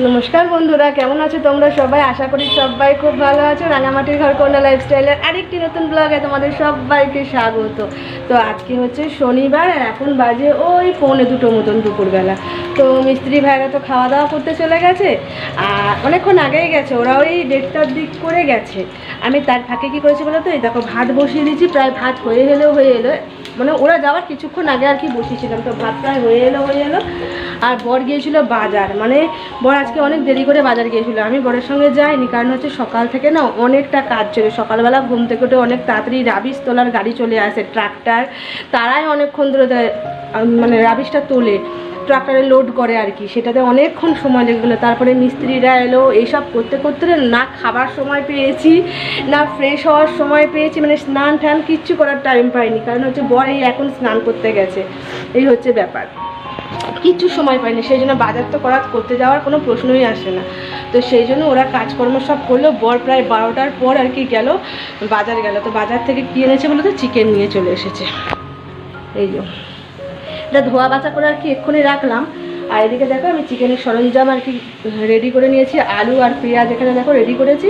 নমস্কার বন্ধুরা, কেমন আছো তোমরা সবাই? আশা করি সবাই খুব ভালো আছো। রাঙামাটির ঘর কন্যা লাইফস্টাইলের আরেকটি নতুন ব্লগে তোমাদের সবাইকে স্বাগত। তো আজকে হচ্ছে শনিবার, আর এখন বাজে ওই পৌনে দুটো মতন দুপুরবেলা। তো মিস্ত্রি ভাইরা তো খাওয়া দাওয়া করতে চলে গেছে, আর অনেকক্ষণ আগেই গেছে, ওরা ওই দেড়টার দিক করে গেছে। আমি তার ফাঁকে কী করেছি বলো তো? এই দেখো, ভাত বসিয়ে দিয়েছি, প্রায় ভাত হয়ে গেলেও হয়ে এলো। মানে ওরা যাওয়ার কিছুক্ষণ আগে আর কি বসেছিলাম। তো ভাত প্রায় হয়ে এলো হয়ে এলো। আর বর গিয়েছিল বাজার। মানে বর আজকে অনেক দেরি করে বাজার গিয়েছিল। আমি বরের সঙ্গে যাইনি, কারণ হচ্ছে সকাল থেকে না অনেকটা কাজ চলে সকালবেলা ঘুম থেকে উঠে অনেক তাড়াতাড়ি রাবিশ তোলার গাড়ি চলে আসে, ট্রাক্টার। তারাই অনেকক্ষণ ধরে মানে রাবিশটা তোলে। ট্রাক্টরে লোড করে আর কি। সেটাতে অনেকক্ষণ সময় লেগে গেলো। তারপরে মিস্ত্রিরা এলো, এইসব করতে করতে না খাবার সময় পেয়েছি, না ফ্রেশ হওয়ার সময় পেয়েছি মানে স্নান টান কিচ্ছু করার টাইম পাইনি। কারণ হচ্ছে বর এই এখন স্নান করতে গেছে। এই হচ্ছে ব্যাপার। কিচ্ছু সময় পাইনি। সেই জন্য বাজার তো করা করতে যাওয়ার কোনো প্রশ্নই আসে না। তো সেই জন্য ওরা কাজকর্ম সব করল। বর প্রায় বারোটার পর আর কি গেল, বাজার গেল। তো বাজার থেকে কী এনেছে বলে তো? চিকেন নিয়ে চলে এসেছে। এই যে। এটা ধোয়া বাছা করে আর কি এক্ষুনি রাখলাম। আর এদিকে দেখো আমি চিকেনের সরঞ্জাম আর কি রেডি করে নিয়েছি। আলু আর পেঁয়াজ এখানে দেখো রেডি করেছি।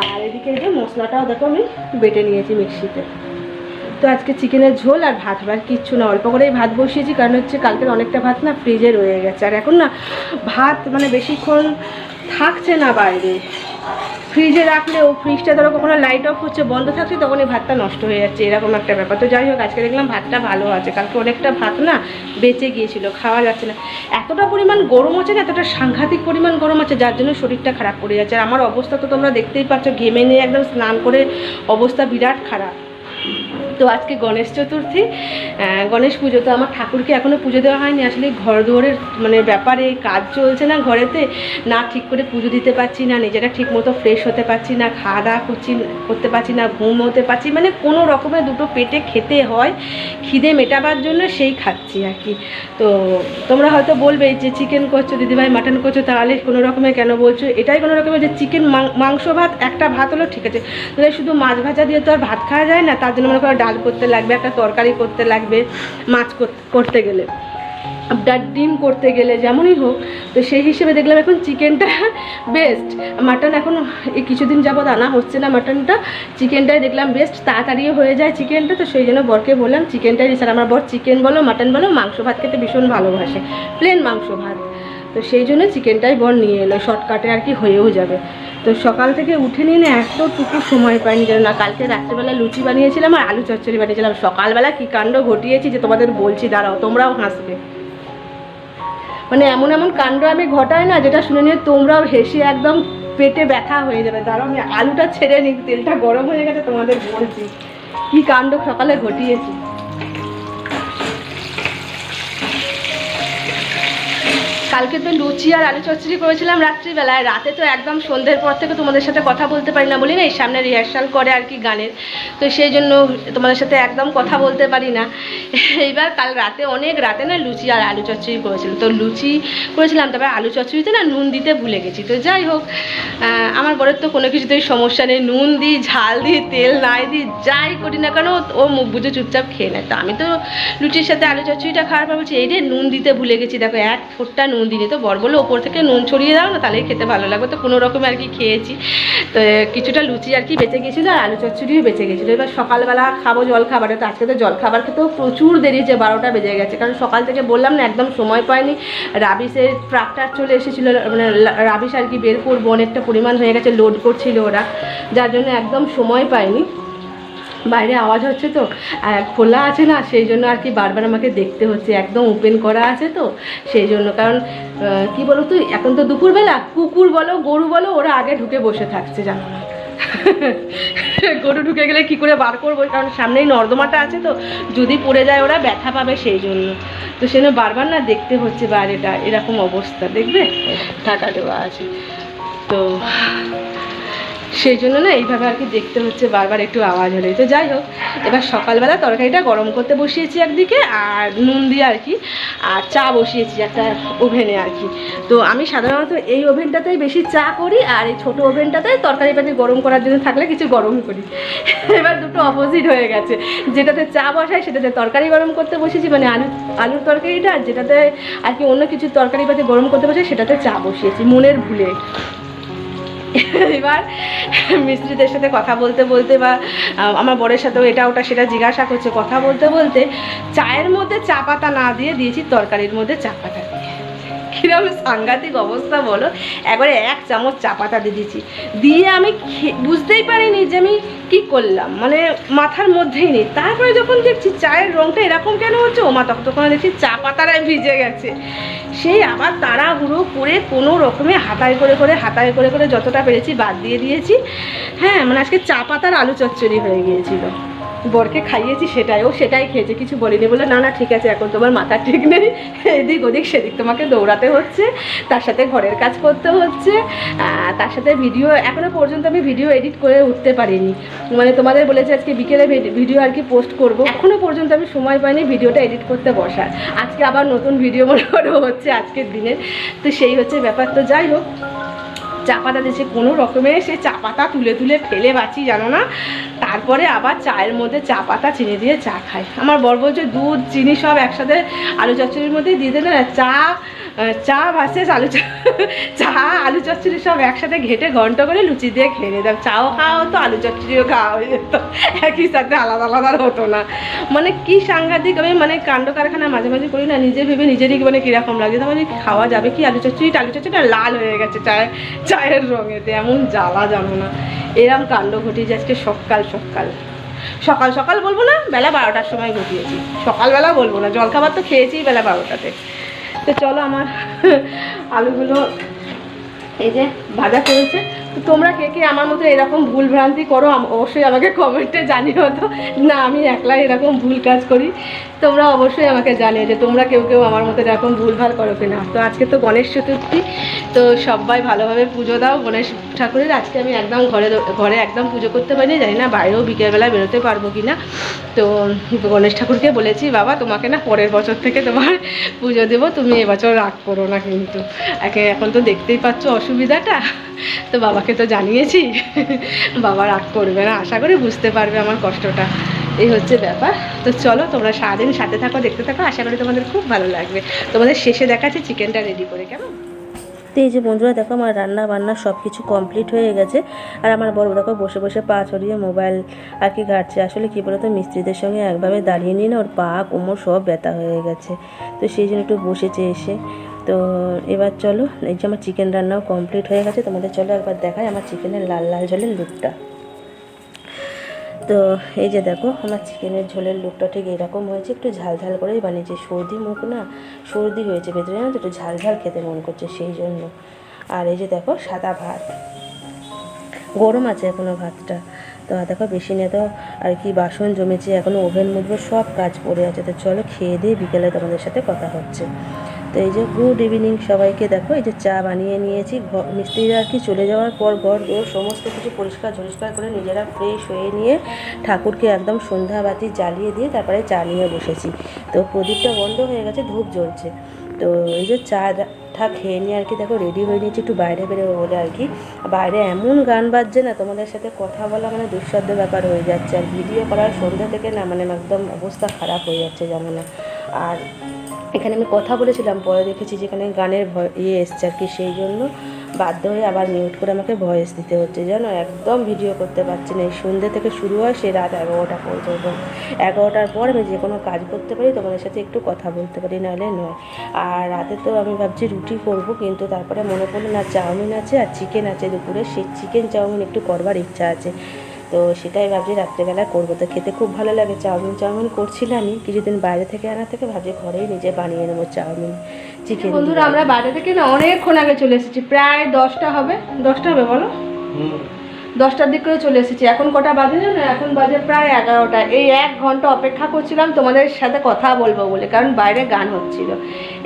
আর এদিকে যে মশলাটাও দেখো আমি বেটে নিয়েছি মিক্সিতে। তো আজকে চিকেনের ঝোল আর ভাত আর কিচ্ছু না। অল্প করেই ভাত বসিয়েছি, কারণ হচ্ছে কালকের অনেকটা ভাত না ফ্রিজে রয়ে গেছে। আর এখন না ভাত মানে বেশিক্ষণ থাকছে না বাইরে। ফ্রিজে রাখলেও ফ্রিজটা ধরো কখনো লাইট অফ হচ্ছে, বন্ধ থাকছে তখন এই ভাতটা নষ্ট হয়ে যাচ্ছে, এরকম একটা ব্যাপার। তো যাই হোক, আজকে দেখলাম ভাতটা ভালো আছে। কালকে অনেকটা ভাত না বেঁচে গিয়েছিল, খাওয়া যাচ্ছে না। এতটা পরিমাণ গরম আছে না, এতটা সাংঘাতিক পরিমাণ গরম আছে, যার জন্য শরীরটা খারাপ করে যাচ্ছে। আর আমার অবস্থা তো তোমরা দেখতেই পাচ্ছ, ঘেমে নিয়ে একদম স্নান করে অবস্থা বিরাট খারাপ। তো আজকে গণেশ চতুর্থী। গণেশ পুজো তো আমার ঠাকুরকে এখনও পুজো দেওয়া হয়নি। আসলে ঘর দুয়ারের মানে ব্যাপারে কাজ চলছে না ঘরেতে। না ঠিক করে পুজো দিতে পারছি না, নিজেরা ঠিক মতো ফ্রেশ হতে পারছি না খাওয়া দাওয়া করছি, করতে পারছি না, ঘুম হতে পারছি। মানে কোনো রকমের দুটো পেটে খেতে হয়, খিদে মেটাবার জন্য সেই খাচ্ছি আর কি। তো তোমরা হয়তো বলবে যে চিকেন করছ, দিদিভাই মাটন করছ, তাহলে কোনো রকমের কেন বলছো? এটাই কোনো রকমের যে চিকেন মাংস ভাত, একটা ভাত হলো ঠিক আছে। তাহলে শুধু মাছ ভাজা দিয়ে তো আর ভাত খাওয়া যায় না, তার জন্য মনে করো ডাল করতে লাগবে, একটা তরকারি করতে লাগবে, মাছ কর- করতে গেলে। ডাল ডিম করতে গেলে যেমনই হোক, তো সেই হিসেবে দেখলাম এখন চিকেনটা বেস্ট মাটন এখন এই কিছুদিন যাবৎ আনা হচ্ছে না মাটনটা। চিকেনটাই দেখলাম বেস্ট তাড়াতাড়িও হয়ে যায় চিকেনটা, তো সেই জন্য বরকে বললাম, চিকেনটাই স্যার আমার বর চিকেন বলো, মাটন বলো, মাংস ভাত খেতে ভীষণ ভালোবাসে। প্লেন মাংস ভাত। তো সেই জন্য চিকেনটাই বর নিয়ে এলো। শর্টকাটে আর কি হয়েও যাবে। তো সকাল থেকে উঠে নিয়ে এতটুকু সময় পাইনি যেন না, কালকে রাত্রেবেলা লুচি বানিয়েছিলাম আর আলু চচ্চড়ি বানিয়েছিলাম। সকালবেলা কী কাণ্ড ঘটিয়েছি যে তোমাদের বলছি, দাঁড়াও, তোমরাও হাসবে। মানে এমন এমন কাণ্ড আমি ঘটাই না যেটা শুনে নিয়ে তোমরাও হেসে একদম পেটে ব্যথা হয়ে যাবে। দাঁড়াও, আমি আলুটা ছেড়ে নিই, তেলটা গরম হয়ে গেছে তোমাদের বলছি। কী কাণ্ড সকালে ঘটিয়েছি। কালকে তো লুচি আর আলু চচ্চড়ি করেছিলাম রাত্রিবেলায়। রাতে তো একদম সন্ধ্যের পর থেকে তোমাদের সাথে কথা বলতে পারি না বলি না, এই সামনে রিহার্সাল করে আর কি গানের। তো সেই জন্য তোমাদের সাথে একদম কথা বলতে পারি না। এইবার কাল রাতে অনেক রাতে না লুচি আর আলু চচ্চড়ি করেছিল তো লুচি করেছিলাম, তবে আলু চচ্চড়িতে না নুন দিতে ভুলে গেছি। তো যাই হোক আমার বরের তো কোনো কিছুতেই সমস্যা নেই। নুন দিই, ঝাল দিই, তেল নাই দিই, যাই করি না কেন, ও মুখ বুঝে চুপচাপ খেয়ে নেয়। তো আমি তো লুচির সাথে আলু চচ্চড়িটা খাওয়ার পর বলছি, এই রে নুন দিতে ভুলে গেছি। দেখো এক ফোঁটটা নুন দিলে তো বর বলে ওপর থেকে নুন ছড়িয়ে দাও না তাহলেই খেতে ভালো লাগবে। তো কোনো রকম আর কি খেয়েছি। তো কিছুটা লুচি আর কি বেঁচে গেছিল আর আলু চচ্চড়িও বেঁচে গেছিল। এবার সকালবেলা খাব জল খাবারে তো আজকে তো জল খাবার খেতেও প্রচুর দেরি যে বারোটা বেজে গেছে। কারণ সকাল থেকে বললাম না, একদম সময় পাইনি। রাবিসের ট্রাক্টার চলে এসেছিল মানে রাবিস আর কি বের করব। অনেকটা পরিমাণ হয়ে গেছে, লোড করছিল ওরা। যার জন্য একদম সময় পাইনি। বাইরে আওয়াজ হচ্ছে তো আর খোলা আছে না সেই জন্য আর কি বারবার আমাকে দেখতে হচ্ছে একদম ওপেন করা আছে তো সেই জন্য। কারণ কি বলো তো এখন তো দুপুরবেলা কুকুর বলো গরু বলো ওরা আগে ঢুকে বসে থাকছে জানো না। গরু ঢুকে গেলে কি করে বার করব? কারণ সামনেই নর্দমাটা আছে তো যদি পড়ে যায় ওরা ব্যথা পাবে সেই জন্য। তো সেই জন্য বারবার না দেখতে হচ্ছে বাইরেটা এরকম অবস্থা দেখবে? ঠাটা দেওয়া আছে। তো সেই জন্য না এইভাবে আর কি দেখতে হচ্ছে, বারবার একটু আওয়াজ হলে। তো যাই হোক, এবার সকালবেলা তরকারিটা গরম করতে বসিয়েছি একদিকে আর নুন দিয়ে আর কি, আর চা বসিয়েছি একটা ওভেনে আর কি। তো আমি সাধারণত এই ওভেনটাতেই বেশি চা করি আর এই ছোটো ওভেনটাতে তরকারি পাতি গরম করার জন্য থাকলে কিছু গরম করি। এবার দুটো অপোজিট হয়ে গেছে। যেটাতে চা বসাই, সেটাতে তরকারি গরম করতে বসেছি মানে আলু, আলুর তরকারিটা আর যেটাতে আর কি অন্য কিছু তরকারি পাতি গরম করতে বসে, সেটাতে চা বসিয়েছি, মনের ভুলে। এবার মিস্ত্রিদের সাথে কথা বলতে বলতে বা আমার বরের সাথেও এটা ওটা সেটা জিজ্ঞাসা করছে। কথা বলতে বলতে চায়ের মধ্যে চা পাতা না দিয়ে দিয়েছি, তরকারির মধ্যে চা দিয়ে কীরকম সাংঘাতিক অবস্থা বলো? একবারে এক চামচ চা পাতা দিয়ে দিয়েছি। দিয়ে আমি বুঝতেই পারিনি যে আমি কি করলাম। মানে মাথার মধ্যেই নেই। তারপরে যখন দেখছি চায়ের রঙটা এরকম কেন হচ্ছে ও মা তখন তখন দেখছি চা পাতারাই ভিজে গেছে। সেই আবার তাড়াহুড়ো করে কোনো রকমে হাতায় করে করে, হাতায় করে করে যতটা পেরেছি বাদ দিয়ে দিয়েছি। হ্যাঁ মানে আজকে চা পাতার আলু চচ্চড়ি হয়ে গিয়েছিল। বরকে খাইয়েছি সেটাই, ও সেটাই খেয়েছে, কিছু বলিনি বলে না না, ঠিক আছে, এখন তোমার মাথা ঠিক নেই, এদিক ওদিক, সেদিক তোমাকে দৌড়াতে হচ্ছে, তার সাথে ঘরের কাজ করতে হচ্ছে তার সাথে ভিডিও এখনও পর্যন্ত আমি ভিডিও এডিট করে উঠতে পারিনি মানে তোমাদের বলেছে আজকে বিকেলে ভিডিও আর কি পোস্ট করব, এখনও পর্যন্ত আমি সময় পাইনি ভিডিওটা এডিট করতে বসার, আজকে আবার নতুন ভিডিও মনে করে হচ্ছে আজকের দিনের, তো সেই হচ্ছে ব্যাপার, তো যাই হোক, চা পাতা দিয়েছে, কোনো রকমে সে চা পাতা তুলে তুলে ফেলে বাঁচি, জানো না তারপরে আবার চায়ের মধ্যে চা পাতা, চিনি দিয়ে চা খাই। আমার বর বলছে, দুধ, চিনি সব একসাথে আলু চচ্চড়ির মধ্যেই দিয়ে দিলে না চা চা ভাসে আলু চ- চা, আলু চচ্চড়ি সব একসাথে ঘেটে ঘন্ট করে লুচি দিয়ে খেয়ে নিতাম। চাও খাওয়া হতো আলু চচ্চড়িও খাওয়া হয়ে যেত। একই সাথে আলাদা আলাদা হতো না। মানে কি সাংঘাতিক, আমি মানে কাণ্ড কারখানা মাঝে মাঝে করি না, নিজে ভেবে নিজেরই মানে কীরকম লাগে। মানে খাওয়া যাবে কি আলু চচ্চড়িটা? আলু চচ্চড়িটা লাল হয়ে গেছে চায়ের চায়ের রঙেতে, এমন জ্বালা জানো না। এরম কাণ্ড ঘটিয়েছে আজকে সকাল সকাল। সকাল সকাল বলব না, বেলা বারোটার সময় ঘটিয়েছি। সকালবেলা বলব না, জলখাবার তো খেয়েছি বেলা বারোটাতে। তো চলো আমার আলুগুলো এই যে ভাজা করেছে। তোমরা কে কে আমার মতো এরকম ভুল ভ্রান্তি করো অবশ্যই আমাকে কমেন্টে জানিও তো। না, আমি একলা এরকম ভুল কাজ করি। তোমরা অবশ্যই আমাকে জানিও যে তোমরা কেউ কেউ আমার মতো এরকম ভুলভাল করো কিনা। তো আজকে তো গণেশ চতুর্থী, তো সবাই ভালোভাবে পুজো দাও। গণেশ ঠাকুরের আজকে আমি একদম ঘরে ঘরে একদম পুজো করতে পারিনি, জানি না বাইরেও বিকেলবেলা বেরোতে পারব কি না তো গণেশ ঠাকুরকে বলেছি, বাবা, তোমাকে না পরের বছর থেকে তোমার পুজো দেবো। তুমি এবছর রাগ করো না কিন্তু। একে এখন তো দেখতেই পাচ্ছ অসুবিধাটা। তো বাবাকে তো জানিয়েছি। বাবা রাগ করবে না, আশা করি বুঝতে পারবে আমার কষ্টটা। এই হচ্ছে ব্যাপার। তো চলো, তোমরা সারাদিন সাথে থাকো, দেখতে থাকো, আশা করি তোমাদের খুব ভালো লাগবে। তোমাদের শেষে দেখাচ্ছি চিকেনটা রেডি করে, কেমন? তো এই যে বন্ধুরা, দেখো আমার রান্না বান্না সব কিছু কমপ্লিট হয়ে গেছে। আর আমার বড় দেখো বসে বসে পা ছড়িয়ে মোবাইল আর কি ঘাটছে। আসলে কী বলতো, মিস্ত্রিদের সঙ্গে একভাবে দাঁড়িয়ে নিয়ে না ওর পা কোমর সব ব্যথা হয়ে গেছে। তো সেই জন্য একটু বসেছে এসে। তো এবার চলো, এই যে আমার চিকেন রান্নাও কমপ্লিট হয়ে গেছে, তোমাদের চলো একবার দেখাই আমার চিকেনের লাল লাল ঝোলের লুকটা তো এই যে দেখো, আমার চিকেনের ঝোলের লুকটা ঠিক এরকম হয়েছে, একটু ঝাল ঝাল করেই বানিয়েছি। সর্দি মুখ না, সর্দি হয়েছে ভেতরে না একটু ঝাল ঝাল খেতে মন করছে সেই জন্য। আর এই যে দেখো, সাদা ভাত। গরম আছে এখনও ভাতটা। তো দেখো, বেশি নিয়ে তো, আর কি বাসন জমেছে এখনও ওভেন মুখবো সব কাজ পড়ে আছে। তো চলো, খেয়ে দিয়ে বিকেলে তোমাদের সাথে কথা হচ্ছে। তো এই যে গুড ইভিনিং সবাইকে দেখো, এই যে চা বানিয়ে নিয়েছি মিস্ত্রিরা আর কি চলে যাওয়ার পর ঘর দোর সমস্ত কিছু পরিষ্কার ঝরিষ্কার করে নিজেরা ফ্রেশ হয়ে নিয়ে ঠাকুরকে একদম সন্ধ্যাবাতি জ্বালিয়ে দিয়ে তারপরে চা নিয়ে বসেছি। তো প্রদীপটা বন্ধ হয়ে গেছে, ধূপ জ্বলছে। তো এই যে চা ঠা খেয়ে নিয়ে আর কি দেখো রেডি হয়ে নিয়েছি, একটু বাইরে বেরোবো বলে আর কি। বাইরে এমন গান বাজছে না, তোমাদের সাথে কথা বলা মানে দুঃসাধ্য ব্যাপার হয়ে যাচ্ছে। আর ভিডিও করার সন্ধ্যা থেকে না মানে একদম অবস্থা খারাপ হয়ে যাচ্ছে জানো না। আর এখানে আমি কথা বলেছিলাম, পরে দেখেছি যেখানে গানের ভয় ইয়ে এসছে আর কি, সেই জন্য বাধ্য হয়ে আবার মিউট করে আমাকে ভয়েস দিতে হচ্ছে, জানো? একদম ভিডিও করতে পারছি না। এই সন্ধ্যে থেকে শুরু হয়, সে রাত এগারোটা পর্যন্ত। এগারোটার পর আমি যে কোনো কাজ করতে পারি, তোমাদের সাথে একটু কথা বলতে পারি, নাহলে নয়। আর রাতে তো আমি ভাবছি রুটি করব, কিন্তু তারপরে মনে পড়ল না, চাউমিন আছে আর চিকেন আছে দুপুরে। সেই চিকেন চাউমিন একটু করবার ইচ্ছা আছে। তো সেটাই ভাবছি রাত্রেবেলা করব। তো খেতে খুব ভালো লাগে চাউমিন চাউমিন করছিলামই কিছুদিন বাইরে থেকে আনা থেকে ভাবছি ঘরেই নিজে বানিয়ে নেব চাউমিন চিকেন বন্ধুরা আমরা বাইরে থেকে না অনেকক্ষণ আগে চলে এসেছি। প্রায় দশটা হবে। দশটা হবে বলো? দশটার দিক করে চলে এসেছি। এখন কটা বাজে জানো? এখন বাজে প্রায় এগারোটা। এই এক ঘণ্টা অপেক্ষা করছিলাম তোমাদের সাথে কথা বলব বলে, কারণ বাইরে গান হচ্ছিল।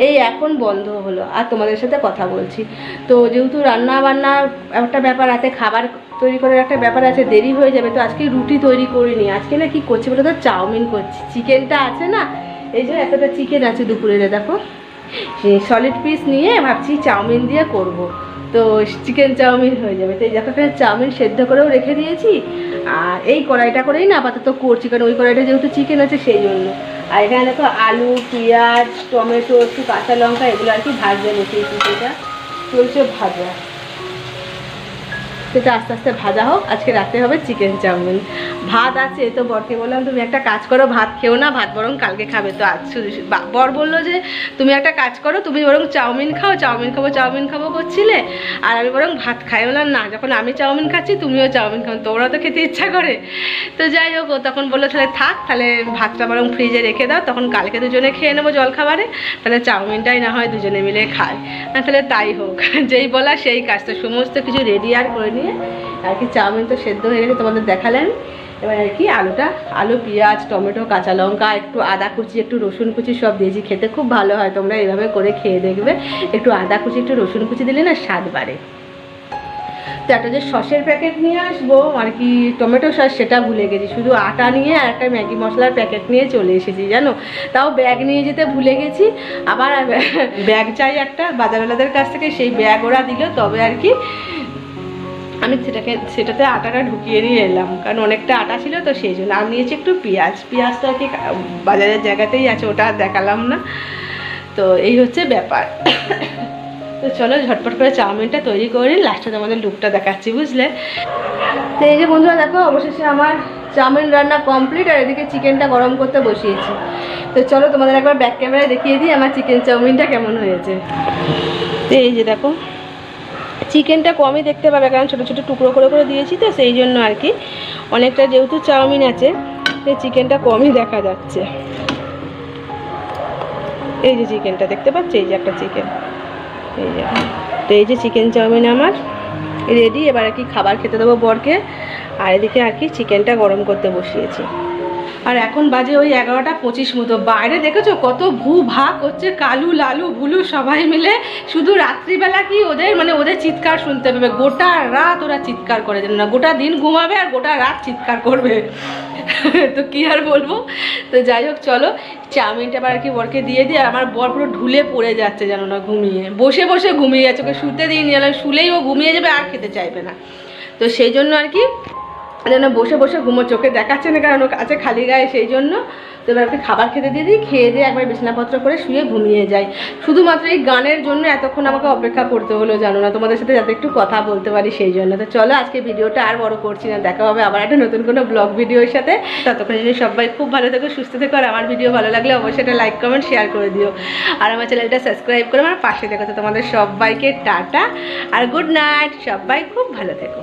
এই এখন বন্ধ হলো, আর তোমাদের সাথে কথা বলছি। তো যেহেতু রান্না বান্না একটা ব্যাপার আছে, খাবার তৈরি করার একটা ব্যাপার আছে, দেরি হয়ে যাবে, তো আজকে রুটি তৈরি করিনি। আজকে না কি করছি বলে তো? চাউমিন করছি। চিকেনটা আছে না? এই যে এতটা চিকেন আছে দুপুরে, দেখো। সলিড পিস নিয়ে ভাবছি চাউমিন দিয়ে করব। তো চিকেন চাউমিন হয়ে যাবে। তো এই দেখো এখানে চাউমিন সেদ্ধ করেও রেখে দিয়েছি। আর এই কড়াইটা করেই না আপাতত করছি, কারণ ওই কড়াইটা যেহেতু চিকেন আছে সেই জন্য। আর এখানে দেখো আলু, পেঁয়াজ, টমেটো, একটু কাঁচা লঙ্কা, এগুলো আর কি ভাজবে বসিয়েছি সেটা চলছে ভাজা। সেটা আস্তে আস্তে ভাজা হোক, আজকে রাতে হবে চিকেন চাউমিন। ভাত আছে তো বরকে বললাম, তুমি একটা কাজ করো, ভাত খেও না, ভাত বরং কালকে খাবে। তো আজ শুধু বর বলল যে, তুমি একটা কাজ করো, তুমি বরং চাউমিন খাও, চাউমিন খাব চাউমিন খাব করছিলে, আর আমি বরং ভাত খাই বললাম না, যখন আমি চাউমিন খাচ্ছি, তুমিও চাউমিন খাও, তোমরা তো খেতে ইচ্ছা করে। তো যাই হোক তখন বলল, তাহলে থাক, তাহলে ভাতটা বরং ফ্রিজে রেখে দাও, তখন কালকে দুজনে খেয়ে নেব জলখাবারে, তাহলে চাউমিনটাই না হয় দুজনে মিলে খায়। না তাহলে তাই হোক, যেই বলা সেই কাজ। তো সমস্ত কিছু রেডি আর করে নিয়ে। আর কি চাউমিন তো সেদ্ধ হয়ে গেছে, তোমাদের দেখালেন এবার আর কি আলুটা, আলু, পেঁয়াজ, টমেটো, কাঁচা লঙ্কা, একটু আদা কুচি, একটু রসুন কুচি সব দিয়েছি। খেতে খুব ভালো হয়, তোমরা এইভাবে করে খেয়ে দেখবে। একটু আদা কুচি, একটু রসুন কুচি দিলে না স্বাদ বাড়ে। তো একটা যে সসের প্যাকেট নিয়ে আসব, আর কি টমেটো সস, সেটা ভুলে গেছি। শুধু আটা নিয়ে আর একটা ম্যাগি মশলার প্যাকেট নিয়ে চলে এসেছি, জানো? তাও ব্যাগ নিয়ে যেতে ভুলে গেছি। আবার ব্যাগ চাই একটা, বাজারওয়ালাদের কাছ থেকে সেই ব্যাগ ওরা দিল, তবে আর কি আমি সেটাকে, সেটাতে আটাটা ঢুকিয়ে নিয়ে এলাম। কারণ অনেকটা আটা ছিল তো সেই জন্য। আমি নিয়েছি একটু পেঁয়াজ। পেঁয়াজটা আর কি বাজারের জায়গাতেই আছে, ওটা দেখালাম না। তো এই হচ্ছে ব্যাপার। তো চলো ঝটপট করে চাউমিনটা তৈরি করে লাস্টে তোমাদের লুকটা দেখাচ্ছি, বুঝলে? তো এই যে বন্ধুরা, দেখো, অবশেষে আমার চাউমিন রান্না কমপ্লিট আর এদিকে চিকেনটা গরম করতে বসিয়েছি। তো চলো তোমাদের একবার ব্যাক ক্যামেরায় দেখিয়ে দিই আমার চিকেন চাউমিনটা কেমন হয়েছে। তো এই যে দেখো চিকেনটা কমই দেখতে পাবে, কারণ ছোটো ছোটো টুকরো করে করে দিয়েছি তো, সেই জন্য আর কি। অনেকটা যেহেতু চাউমিন আছে, সেই চিকেনটা কমই দেখা যাচ্ছে। এই যে চিকেনটা, দেখতে পাচ্ছ? এই যে একটা চিকেন। এই যে তো এই যে চিকেন চাউমিন আমার রেডি এবার আর কি খাবার খেতে দেবো বরকে। আর এদিকে আর কি চিকেনটা গরম করতে বসিয়েছি। আর এখন বাজে ওই এগারোটা পঁচিশ মতো। বাইরে দেখেছ কত ভূ ভাগ হচ্ছে, কালু, লালু, ভুলু সবাই মিলে। শুধু রাত্রিবেলা কি ওদের মানে ওদের চিৎকার শুনতে পাবে? গোটা রাত ওরা চিৎকার করে যেন না? গোটা দিন ঘুমাবে আর গোটা রাত চিৎকার করবে। তো কি আর বলব? তো যাই হোক, চলো। চাউমিনটা আবার কি বরকে দিয়ে দিয়ে আমার বর পুরো ঢুলে পড়ে যাচ্ছে, জানো না? ঘুমিয়ে। বসে বসে ঘুমিয়ে যাচ্ছে। ওকে শুতে দিই নিয়ে শুলেই ও ঘুমিয়ে যাবে, আর খেতে চাইবে না। তো সেই জন্য আর কি যেন বসে বসে ঘুমো, চোখে দেখাচ্ছে না কারণ ও আছে খালি গায়ে, সেই জন্য তো এবার ওকে খাবার খেতে দিয়ে দিই, খেয়ে দিয়ে একবার বিছানাপত্র করে শুয়ে ঘুমিয়ে যাই। শুধুমাত্র এই গানের জন্য এতক্ষণ আমাকে অপেক্ষা করতে হলো, জানো না? তোমাদের সাথে যাতে একটু কথা বলতে পারি, সেই জন্য। তো চলো, আজকে ভিডিওটা আর বড় করছি না, দেখা হবে আবার একটা নতুন কোনো ব্লগ ভিডিওর সাথে। ততক্ষণ যদি সবাই খুব ভালো থেকো, সুস্থ থেকো, আর আমার ভিডিও ভালো লাগলে অবশ্যই একটা লাইক কমেন্ট শেয়ার করে দিও। আর আমার চ্যানেলটা সাবস্ক্রাইব করে আমার পাশে দেখো তো তোমাদের সবাইকে টাটা, আর গুড নাইট সবাই খুব ভালো থেকো।